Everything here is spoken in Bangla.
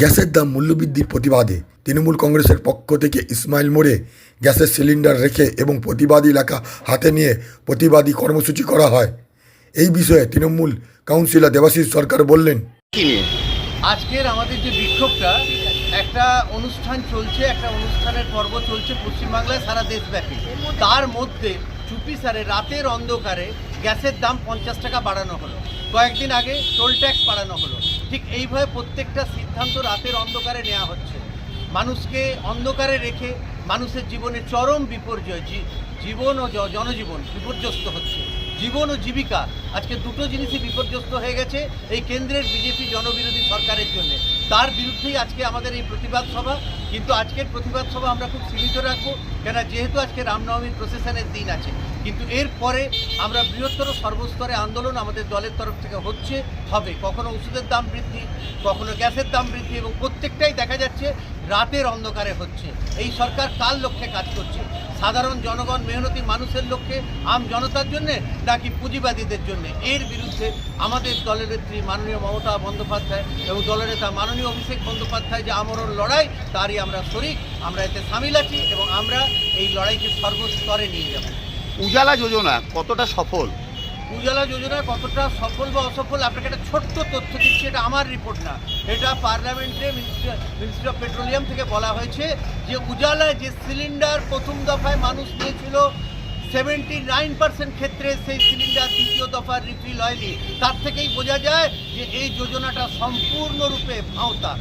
গ্যাসের দাম মূল্যবৃদ্ধির প্রতিবাদে তৃণমূল কংগ্রেসের পক্ষ থেকে ইসমাইল মোড়ে গ্যাসের সিলিন্ডার রেখে এবং প্রতিবাদী এলাকা হাতে নিয়ে প্রতিবাদী কর্মসূচি করা হয়। এই বিষয়ে তৃণমূল কাউন্সিলর দেবাশিস সরকার বললেন আজকের আমাদের যে বিক্ষোভটা একটা অনুষ্ঠান চলছে একটা অনুষ্ঠানের পর্ব চলছে পশ্চিমবাংলায় সারা দেশব্যাপী। তার মধ্যে চুপি সারে, রাতের অন্ধকারে গ্যাসের দাম পঞ্চাশ টাকা বাড়ানো হলো। কয়েকদিন আগে টোল ট্যাক্স বাড়ানো হলো। ঠিক এইভাবে প্রত্যেকটা সিদ্ধান্ত রাতের অন্ধকারে নেওয়া হচ্ছে। মানুষকে অন্ধকারে রেখে মানুষের জীবনে চরম বিপর্যয় জীবন ও জনজীবন বিপর্যস্ত হচ্ছে। জীবন ও জীবিকা। আজকে দুটো জিনিসই বিপর্যস্ত হয়ে গেছে এই কেন্দ্রের বিজেপি জনবিরোধী সরকারের জন্য। তার বিরুদ্ধেই আজকে আমাদের এই প্রতিবাদ সভা। কিন্তু আজকের প্রতিবাদ সভা আমরা খুব সীমিত রাখব কেন যেহেতু আজকে রামনবমীর প্রসেশনের দিন আছে। কিন্তু এরপরে আমরা বৃহত্তর সর্বস্তরে আন্দোলন আমাদের দলের তরফ থেকে হচ্ছে, হবে। কখনো ওষুধের দাম বৃদ্ধি, কখনো গ্যাসের দাম বৃদ্ধি এবং প্রত্যেকটাই দেখা যাচ্ছে রাতের অন্ধকারে হচ্ছে। এই সরকার কার লক্ষ্যে কাজ করছে? সাধারণ জনগণ মেহনতি মানুষের লক্ষ্যে, আম জনতার জন্য, নাকি পুঁজিবাদীদের জন্য? এর বিরুদ্ধে আমাদের দলের নেত্রী মাননীয় মমতা বন্দ্যোপাধ্যায় এবং দলের নেতা মাননীয় অভিষেক বন্দ্যোপাধ্যায় যে আমরণ লড়াই, তারই আমরা শরিক। আমরা এতে সামিল আছি এবং আমরা এই লড়াইকে সর্বস্তরে নিয়ে যাব। উজালা যোজনা কতটা সফল? উজালা যোজনা কতটা সফল বা অসফল, আপনাকে একটা ছোট্ট তথ্য দিচ্ছি, এটা আমার রিপোর্ট না। এটা পার্লামেন্টে মিনিস্ট্রি অফ পেট্রোলিয়াম থেকে বলা হয়েছে যে উজালা যে সিলিন্ডার প্রথম দফায় মানুষ নিয়েছিল সেভেন্টি নাইন পার্সেন্ট ক্ষেত্রে সেই সিলিন্ডার দ্বিতীয় দফার রিফিল হয়নি। তার থেকেই বোঝা যায় যে এই যোজনাটা সম্পূর্ণরূপে ভাঁওতা